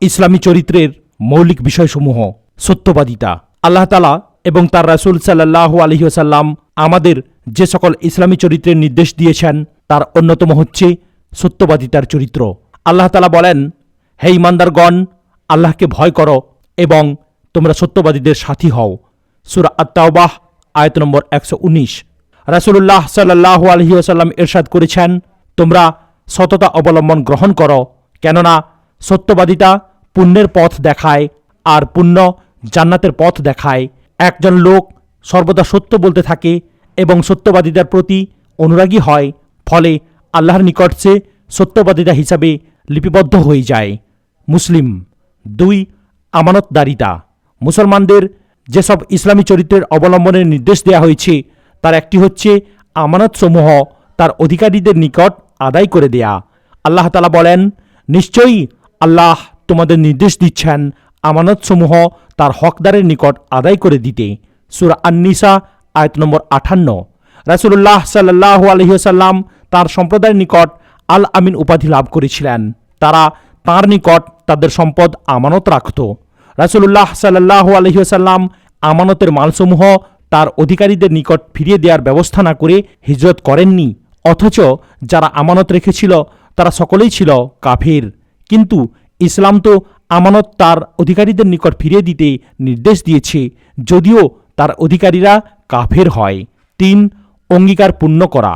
ইসলামী চরিত্রের মৌলিক বিষয়সমূহ, সত্যবাদিতা, আল্লাহ তালা এবং তার রাসুল সাল্লাহ আলহিহাসাল্লাম আমাদের যে সকল ইসলামী চরিত্রের নির্দেশ দিয়েছেন, তার অন্যতম হচ্ছে সত্যবাদিতার চরিত্র। আল্লাহ তালা বলেন, হে ইমানদারগণ আল্লাহকে ভয় করো এবং তোমরা সত্যবাদীদের সাথী হও। সুরা আত্মাওবাহ আয়ত নম্বর একশো উনিশ। রাসুল্লাহ সাল্লাহ আলহিহাসাল্লাম এরশাদ করেছেন, তোমরা সততা অবলম্বন গ্রহণ করো, কেননা সত্যবাদিতা পুণ্যের পথ দেখায় আর পুণ্য জান্নাতের পথ দেখায়। একজন লোক সর্বদা সত্য বলতে থাকে এবং সত্যবাদিতার প্রতি অনুরাগী হয়, ফলে আল্লাহর নিকট সে সত্যবাদিতা হিসাবে লিপিবদ্ধ হয়ে যায়। মুসলিম দুই, আমানতদারিতা। মুসলমানদের যেসব ইসলামী চরিত্রের অবলম্বনের নির্দেশ দেওয়া হয়েছে, তার একটি হচ্ছে আমানতসমূহ তার অধিকারীদের নিকট আদায় করে দেয়া। আল্লাহ তালা বলেন, নিশ্চয়ই আল্লাহ তোমাদের নির্দেশ দিচ্ছেন আমানতসমূহ তার হকদারের নিকট আদায় করে দিতে। সুরা আন্নিসা, আয়ত নম্বর আঠান্ন। রাসুল্লাহ সাল্লাহ আলহিসাল্লাম তার সম্প্রদায়ের নিকট আল আমিন উপাধি লাভ করেছিলেন। তারা তার নিকট তাদের সম্পদ আমানত রাখত। রাসুল্লাহ সাল্লাহ আলহিসাল্লাম আমানতের মালসমূহ তার অধিকারীদের নিকট ফিরিয়ে দেওয়ার ব্যবস্থা না করে হিজরত করেননি। অথচ যারা আমানত রেখেছিল, তারা সকলেই ছিল কাফির। কিন্তু ইসলাম তো আমানত তার অধিকারীদের নিকট ফিরিয়ে দিতে নির্দেশ দিয়েছে, যদিও তার অধিকারীরা কাফের হয়। তিন, অঙ্গীকার পূর্ণ করা।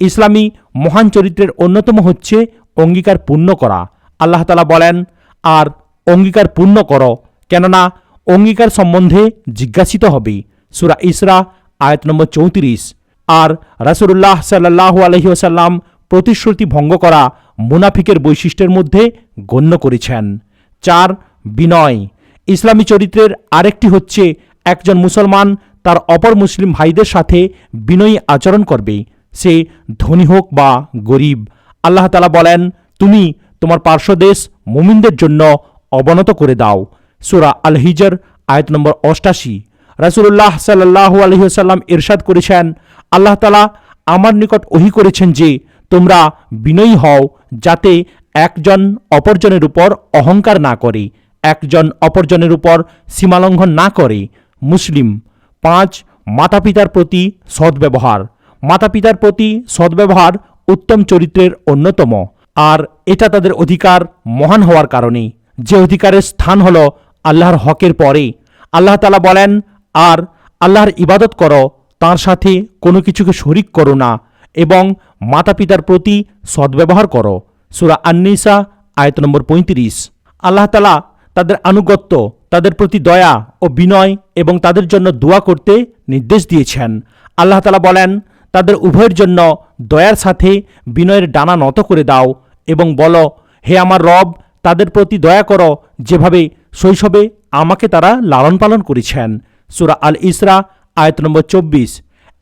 ইসলামী মহান চরিত্রের অন্যতম হচ্ছে অঙ্গীকার পূর্ণ করা। আল্লাহ তালা বলেন, আর অঙ্গীকার পূর্ণ করো, কেননা অঙ্গীকার সম্বন্ধে জিজ্ঞাসিত হবে। সুরা ইসরা, আয়াত নম্বর চৌত্রিশ। আর রাসুল্লাহ সাল্লাহ আলহিউসাল্লাম প্রতিশ্রুতি ভঙ্গ করা মুনাফিকের বৈশিষ্ট্যের মধ্যে গণ্য করেছেন। চার, বিনয়। ইসলামী চরিত্রের আরেকটি হচ্ছে একজন মুসলমান, তার অপর মুসলিম ভাইদের সাথে বিনয়ী আচরণ করবে। সে ধনী হোক বা গরিব, আল্লাহ তালা বলেন, তুমি তোমার পার্শ্বদেশ মুমিনদের জন্য অবনত করে দাও। সুরা আল হিজর আয়ত নম্বর অষ্টাশি। রাসুল্লাহ সাল্লাহ আলহিহাল্লাম ইরশাদ করেছেন, আল্লাহ তালা আমার নিকট ওহি করেছেন যে তোমরা বিনয়ী হও যাতে একজন অপরজনের উপর অহংকার না করে, একজন অপরজনের উপর সীমালঙ্ঘন না করে। মুসলিম, পাঁচ মাতা পিতার প্রতি সদ্ব্যবহার। মাতা পিতার প্রতি সদ্ব্যবহার উত্তম চরিত্রের অন্যতম। আর এটা তাদের অধিকার মহান হওয়ার কারণে। যে অধিকারের স্থান হল আল্লাহর হকের পরে। আল্লাহ তালা বলেন, আর আল্লাহর ইবাদত করো, তার সাথে কোনো কিছুকে শরিক করো না এবং মাতা পিতার প্রতি সদ্ব্যবহার করো। সুরা আন্নিসা, আয়ত নম্বর পঁয়ত্রিশ। আল্লাহ তালা তাদের আনুগত্য, তাদের প্রতি দয়া ও বিনয় এবং তাদের জন্য দোয়া করতে নির্দেশ দিয়েছেন। আল্লাহ তালা বলেন, তাদের উভয়ের জন্য দয়ার সাথে বিনয়ের ডানা নত করে দাও এবং বলো, হে আমার রব, তাদের প্রতি দয়া করো যেভাবে শৈশবে আমাকে তারা লালন পালন করেছেন। সুরা আল ইসরা আয়ত নম্বর চব্বিশ।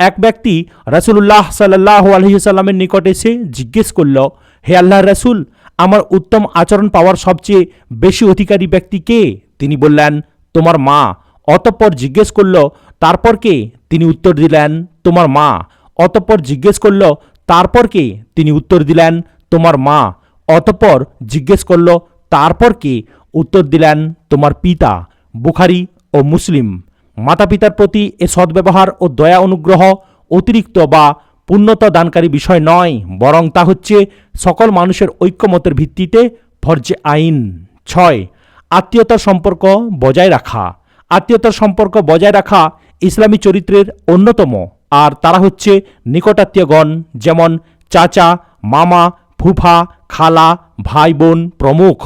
এক ব্যক্তি রাসুল্লাহ সাল্লাহ আলহিসাল্লামের নিকট এসে জিজ্ঞেস করল, হে আল্লাহ রাসুল, আমার উত্তম আচরণ পাওয়ার সবচেয়ে বেশি অধিকারী ব্যক্তি কে? তিনি বললেন, তোমার মা। অতঃপর জিজ্ঞেস করল, তারপর কে? তিনি উত্তর দিলেন, তোমার মা। অতঃপর জিজ্ঞেস করল, তারপর কে? তিনি উত্তর দিলেন, তোমার মা। অতঃপর জিজ্ঞেস করল, তারপর কে? উত্তর দিলেন, তোমার পিতা। বুখারি ও মুসলিম। মাতা পিতার প্রতি এ সদ্ব্যবহার ও দয়া অনুগ্রহ অতিরিক্ত বা পূর্ণতা দানকারী বিষয় নয়, বরং তা হচ্ছে সকল মানুষের ঐক্যমতের ভিত্তিতে ফর্জে আইন। ছয়, আত্মীয়তার সম্পর্ক বজায় রাখা। আত্মীয়তার সম্পর্ক বজায় রাখা ইসলামী চরিত্রের অন্যতম, আর তারা হচ্ছে নিকটাত্মীয়গণ, যেমন চাচা, মামা, ফুফা, খালা, ভাই বোন প্রমুখ।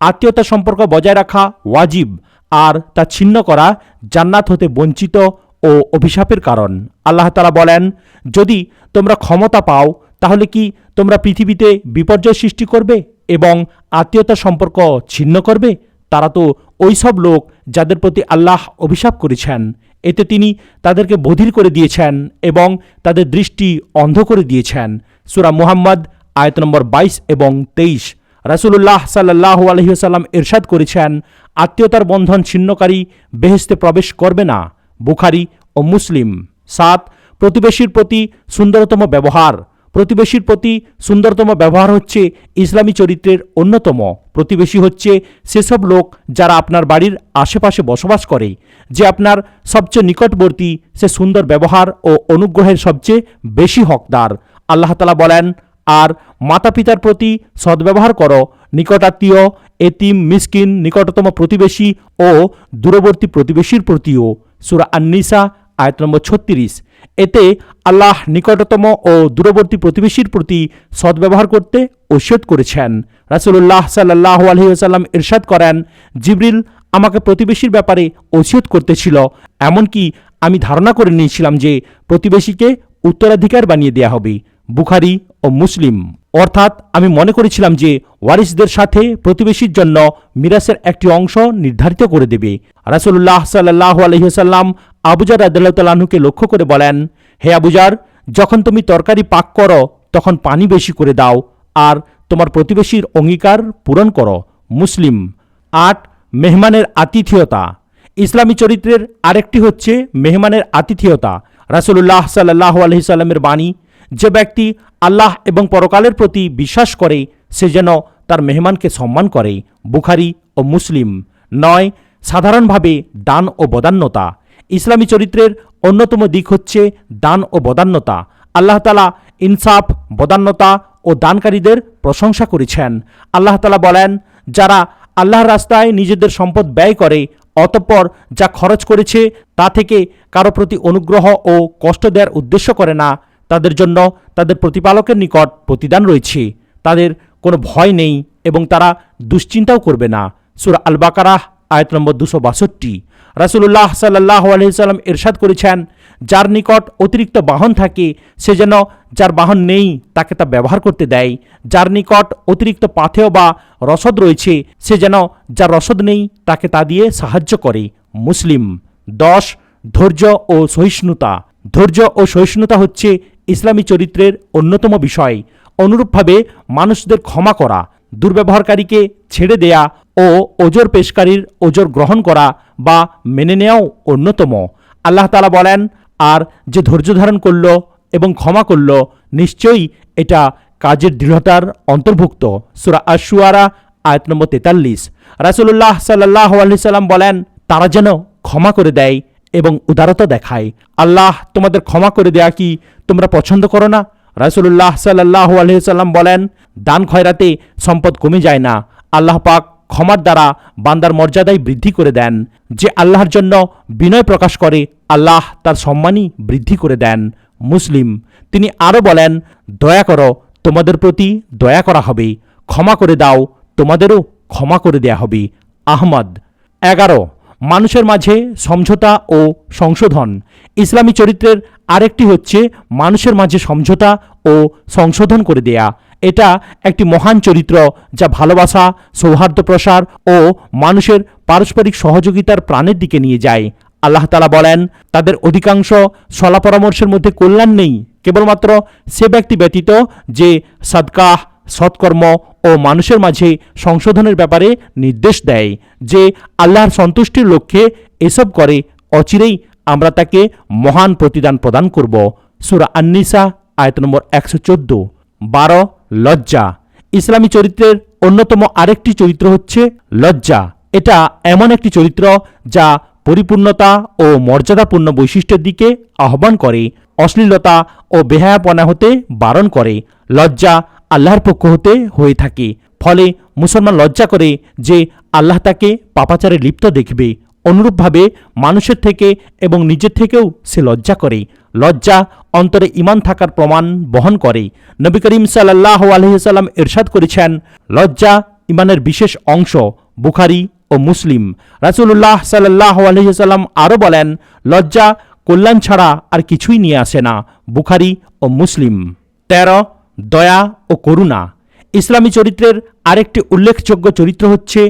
আত্মীয়তা সম্পর্ক বজায় রাখা ওয়াজিব আর তা ছিন্ন করা জান্নাত হতে বঞ্চিত ও অভিশাপের কারণ। আল্লাহ তালা বলেন, যদি তোমরা ক্ষমতা পাও, তাহলে কি তোমরা পৃথিবীতে বিপর্যয় সৃষ্টি করবে এবং আত্মীয়তা সম্পর্ক ছিন্ন করবে? তারা তো ওই সব লোক যাদের প্রতি আল্লাহ অভিশাপ করেছেন। এতে তিনি তাদেরকে বধির করে দিয়েছেন এবং তাদের দৃষ্টি অন্ধ করে দিয়েছেন। সুরা মুহাম্মদ, আয়ত নম্বর বাইশ এবং তেইশ। রাসুল্লাহ সাল্লাহ আলহিহাল্লাম ইরশাদ করেছেন আত্মীয়তার বন্ধন ছিন্নকারী বেহেস্তে প্রবেশ করবে না, বুখারি ও মুসলিম। সাত, প্রতিবেশীর প্রতি সুন্দরতম ব্যবহার। প্রতিবেশীর প্রতি সুন্দরতম ব্যবহার হচ্ছে ইসলামী চরিত্রের অন্যতম। প্রতিবেশী হচ্ছে সেসব লোক যারা আপনার বাড়ির আশেপাশে বসবাস করে। যে আপনার সবচেয়ে নিকটবর্তী, সে সুন্দর ব্যবহার ও অনুগ্রহের সবচেয়ে বেশি হকদার। আল্লাহ তালা বলেন, আর মাতা পিতার প্রতি সদ্ব্যবহার করো, নিকটাত্মীয় এতিম, মিসকিন, নিকটতম প্রতিবেশী ও দূরবর্তী প্রতিবেশীর প্রতিও। সুরা আন্নিসা, আয়ত নম্বর ছত্রিশ। এতে আল্লাহ নিকটতম ও দূরবর্তী প্রতিবেশীর প্রতি সদ্ব্যবহার করতে ওসিয়ত করেছেন। রাসুল্লাহ সাল্লাহ আলহিহাল্লাম ইরশাদ করেন, জিবরিল আমাকে প্রতিবেশীর ব্যাপারে ওসিয়ত করতেছিল। এমনকি আমি ধারণা করে নিয়েছিলাম যে প্রতিবেশীকে উত্তরাধিকার বানিয়ে দেয়া হবে। বুখারি ও মুসলিম। অর্থাৎ আমি মনে করেছিলাম যে ওয়ারিসদের সাথে প্রতিবেশীর জন্য মিরাসের একটি অংশ নির্ধারিত করে দেবে। রাসুল্লাহ সাল্লাহ আলহিহাল্লাম আবুজার আদালতালাহুকে লক্ষ্য করে বলেন, হে আবুজার যখন তুমি তরকারি পাক করো, তখন পানি বেশি করে দাও, আর তোমার প্রতিবেশীর অঙ্গীকার পূরণ করো। মুসলিম। আট, মেহমানের আতিথেয়তা। ইসলামী চরিত্রের আরেকটি হচ্ছে মেহমানের আতিথেয়তা। রাসুল্লাহ সাল্লাহ আলহিসাল্লামের বাণী যে ব্যক্তি আল্লাহ এবং পরকালের প্রতি বিশ্বাস করে, সে যেন তার মেহমানকে সম্মান করে, বুখারি ও মুসলিম। নয়, সাধারণভাবে দান ও বদান্যতা। ইসলামী চরিত্রের অন্যতম দিক হচ্ছে দান ও বদান্যতা। আল্লাহ তালা ইনসাফ, বদান্যতা ও দানকারীদের প্রশংসা করেছেন। আল্লাহ তালা বলেন, যারা আল্লাহর রাস্তায় নিজেদের সম্পদ ব্যয় করে, অতঃপর যা খরচ করেছে তা থেকে কারও প্রতি অনুগ্রহ ও কষ্ট দেওয়ার উদ্দেশ্য করে না তাদের জন্য তাদের প্রতিপালকের নিকট প্রতিদান রয়েছে। তাদের কোনো ভয় নেই এবং তারা দুশ্চিন্তাও করবে না। সুর আল বাকারাহ আয়ত নম্বর দুশো বাষট্টি। রাসুল্লাহ সাল্লাহ আলহিসাল্লাম এরশাদ করেছেন, যার নিকট অতিরিক্ত বাহন থাকে, সে যেন যার বাহন নেই, তাকে তা ব্যবহার করতে দেয়। যার নিকট অতিরিক্ত পাথেয় বা রসদ রয়েছে, সে যেন যার রসদ নেই, তাকে তা দিয়ে সাহায্য করে। মুসলিম। দশ, ধৈর্য ও সহিষ্ণুতা। ধৈর্য ও সহিষ্ণুতা হচ্ছে ইসলামী চরিত্রের অন্যতম বিষয়, অনুরূপভাবে মানুষদের ক্ষমা করা, দুর্ব্যবহারকারীকে ছেড়ে দেয়া ও ওজোর পেশকারীর ওজোর গ্রহণ করা বা মেনে নেওয়াও অন্যতম। আল্লাহ তালা বলেন, আর যে ধৈর্য ধারণ করল এবং ক্ষমা করল, নিশ্চয়ই এটা কাজের দৃঢ়তার অন্তর্ভুক্ত। সুরা আশুয়ারা আয়াত নম্বর তেতাল্লিশ। রাসুল্লাহ সাল্লাহ আলহিসাল্লাম বলেন, তারা যেন ক্ষমা করে দেয় এবং উদারতা দেখায়। আল্লাহ, তোমাদের ক্ষমা করে দেয়া কি? তোমরা পছন্দ করো না? রাসুল্লাহ সাল্লাহ আলহিসাল্লাম বলেন, দান খয়রাতে সম্পদ কমে যায় না। আল্লাহ পাক ক্ষমার দ্বারা বান্দার মর্যাদায় বৃদ্ধি করে দেন। যে আল্লাহর জন্য বিনয় প্রকাশ করে, আল্লাহ তার সম্মানই বৃদ্ধি করে দেন। মুসলিম, তিনি আরও বলেন, দয়া করো, তোমাদের প্রতি দয়া করা হবে। ক্ষমা করে দাও, তোমাদেরও ক্ষমা করে দেয়া হবে। আহমদ, এগারো মানুষের মাঝে সমঝোতা ও সংশোধন। ইসলামী চরিত্রের আরেকটি হচ্ছে মানুষের মাঝে সমঝোতা ও সংশোধন করে দেয়া। এটা একটি মহান চরিত্র যা ভালোবাসা সৌহার্দ্য প্রসার ও মানুষের পারস্পরিক সহযোগিতার প্রাণের দিকে নিয়ে যায়। আল্লাহ তালা বলেন, তাদের অধিকাংশ সলা পরামর্শের মধ্যে কল্যাণ নেই। কেবলমাত্র সে ব্যক্তি ব্যতীত যে সদকাহ সৎকর্ম ও মানুষের মাঝে সংশোধনের ব্যাপারে নির্দেশ দেয় যে আল্লাহর সন্তুষ্টির লক্ষ্যে এসব করে অচিরেই আমরা তাকে মহান প্রতিদান প্রদান করব। সুরা আন্নিসা, আয়ত নম্বর একশো চোদ্দ। বারো, লজ্জা। ইসলামী চরিত্রের অন্যতম আরেকটি চরিত্র হচ্ছে লজ্জা। এটা এমন একটি চরিত্র যা পরিপূর্ণতা ও মর্যাদাপূর্ণ বৈশিষ্ট্যের দিকে আহ্বান করে, অশ্লীলতা ও বেহায়াপনা হতে বারণ করে। লজ্জা আল্লাহর পক্ষ হতে হয়ে থাকে। ফলে মুসলমান লজ্জা করে যে আল্লাহ তাকে পাপাচারে লিপ্ত দেখবে। অনুরূপভাবে মানুষের থেকে এবং নিজের থেকেও সে লজ্জা করে। লজ্জা অন্তরে ইমান থাকার প্রমাণ বহন করে। নবী করিম সাল্লাহ আলহিসাল্লাম এরশাদ করেছেন, লজ্জা ইমানের বিশেষ অংশ বুখারি ও মুসলিম। রাসুল্লাহ সাল্লাহ আলহিসাল্লাম আরও বলেন, লজ্জা কল্যাণ ছাড়া আর কিছুই নিয়ে আসে না, বুখারি ও মুসলিম। তেরো দয়া ও করুণা। ইসলামী চরিত্রের আরেকটি উল্লেখযোগ্য চরিত্র হচ্ছে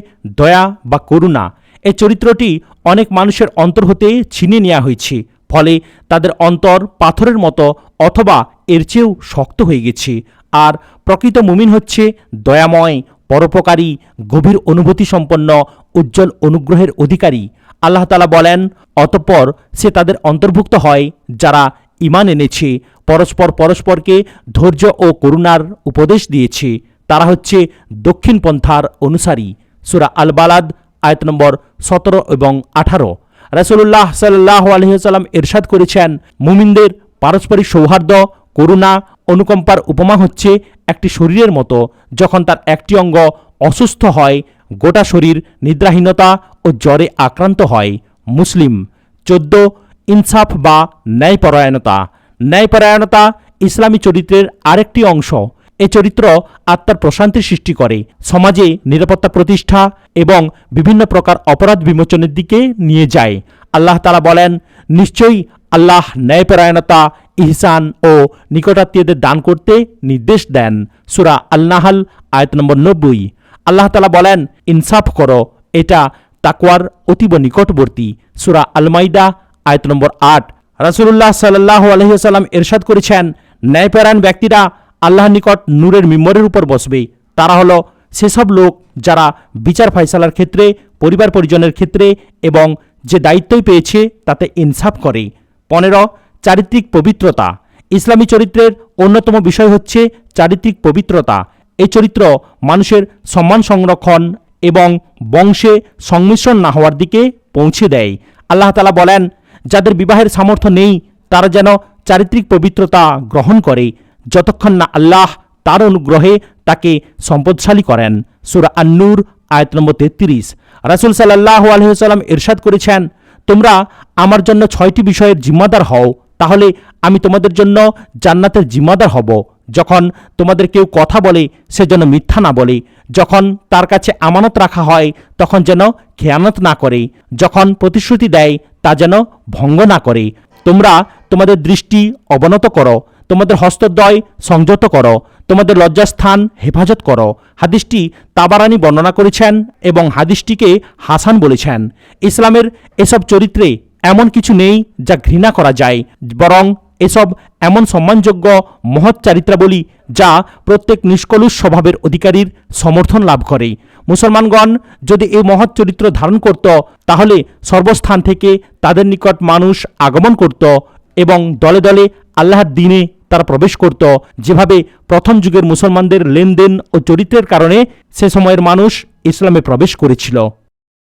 দয়া বা করুণা। এই চরিত্রটি অনেক মানুষের অন্তর হতে ছিনিয়ে নেওয়া হয়েছে, ফলে তাদের অন্তর পাথরের মতো অথবা এর চেয়েও শক্ত হয়ে গেছে। আর প্রকৃত মুমিন হচ্ছে দয়াময়, পরোপকারী, গভীর অনুভূতি সম্পন্ন উজ্জ্বল অনুগ্রহের অধিকারী। আল্লাহ তালা বলেন, অতঃপর সে তাদের অন্তর্ভুক্ত হয় যারা ইমান এনেছে পরস্পর পরস্পরকে ধৈর্য ও করুণার উপদেশ দিয়েছে। তারা হচ্ছে দক্ষিণ পন্থার অনুসারী। সুরা আল বালাদ আয়ত নম্বর সতেরো এবং আঠারো। রাসুল্লাহ সাল্লাহ আলহিহাল্লাম এরশাদ করেছেন, মুমিনদের পারস্পরিক সৌহার্দ্য, করুণা, অনুকম্পার উপমা হচ্ছে একটি শরীরের মতো, যখন তার একটি অঙ্গ অসুস্থ হয়, গোটা শরীর নিদ্রাহীনতা ও জ্বরে আক্রান্ত হয়। মুসলিম, চোদ্দ, ইনসাফ বা ন্যায়পরায়ণতা। ন্যায়পরায়ণতা ইসলামী চরিত্রের আরেকটি অংশ। এ চরিত্র আত্মার প্রশান্তি সৃষ্টি করে। সমাজে নিরাপত্তা প্রতিষ্ঠা এবং বিভিন্ন প্রকার অপরাধ বিমোচনের দিকে নিয়ে যায়। আল্লাহ তালা বলেন, নিশ্চয়ই আল্লাহ ন্যায়পরায়ণতা, ইহসান ও নিকটাত্মীয়দের দান করতে নির্দেশ দেন। সুরা আল্লাহাল আয়ত নম্বর নব্বই। আল্লাহ তালা বলেন, ইনসাফ করো, এটা তাকওয়ার অতীব নিকটবর্তী। সুরা আলমাইদা, আয়ত নম্বর আট। রাসুল্লাহ সাল্লাহ আলহিহাল্লাম এরশাদ করেছেন, ন্যায়পরায়ণ ব্যক্তিরা আল্লাহর নিকট নূরের মিম্বরের উপর বসবে। তারা হলো সেসব লোক যারা বিচার ফয়সালার ক্ষেত্রে, পরিবার পরিজনের ক্ষেত্রে এবং যে দায়িত্বই পেয়েছে তাতে ইনসাফ করে। পনেরো, চারিত্রিক পবিত্রতা। ইসলামী চরিত্রের অন্যতম বিষয় হচ্ছে চারিত্রিক পবিত্রতা। এই চরিত্র মানুষের সম্মান সংরক্ষণ এবং বংশে সংমিশ্রণ না হওয়ার দিকে পৌঁছে দেয়। আল্লাহ তালা বলেন যাদের বিবাহের সামর্থ্য নেই, তারা যেন চারিত্রিক পবিত্রতা গ্রহণ করে। যতক্ষণ না আল্লাহ তার অনুগ্রহে তাকে সম্পদশালী করেন। সুরা আন্নুর, আয়ত নম্বর তেত্রিশ। রাসুল সাল্লাহ আলহিহাল্লাম এরশাদ করেছেন, তোমরা আমার জন্য ছয়টি বিষয়ের জিম্মাদার হও, তাহলে আমি তোমাদের জন্য জান্নাতের জিম্মাদার হব। যখন তোমাদের কেউ কথা বলে, সে যেন মিথ্যা না বলে। যখন তার কাছে আমানত রাখা হয়, তখন যেন খেয়ানত না করে। যখন প্রতিশ্রুতি দেয়, তা যেন ভঙ্গ না করে। তোমরা তোমাদের দৃষ্টি অবনত করো, তোমাদের হস্তদ্বয় সংযত করো, তোমাদের লজ্জাস্থান হেফাজত করো। হাদিসটি তাবারানি বর্ণনা করেছেন এবং হাদিসটিকে হাসান বলেছেন। ইসলামের এসব চরিত্রে এমন কিছু নেই যা ঘৃণা করা যায়, বরং এসব এমন সম্মানযোগ্য মহৎ চারিত্রাবলী যা প্রত্যেক নিষ্কলুষ স্বভাবের অধিকারীর সমর্থন লাভ করে। মুসলমানগণ যদি এই মহৎ চরিত্র ধারণ করত, তাহলে সর্বস্থান থেকে তাদের নিকট মানুষ আগমন করত এবং দলে দলে আল্লাহর দিনে তারা প্রবেশ করত। যেভাবে প্রথম যুগের মুসলমানদের লেনদেন ও চরিত্রের কারণে সে সময়ের মানুষ ইসলামে প্রবেশ করেছিল।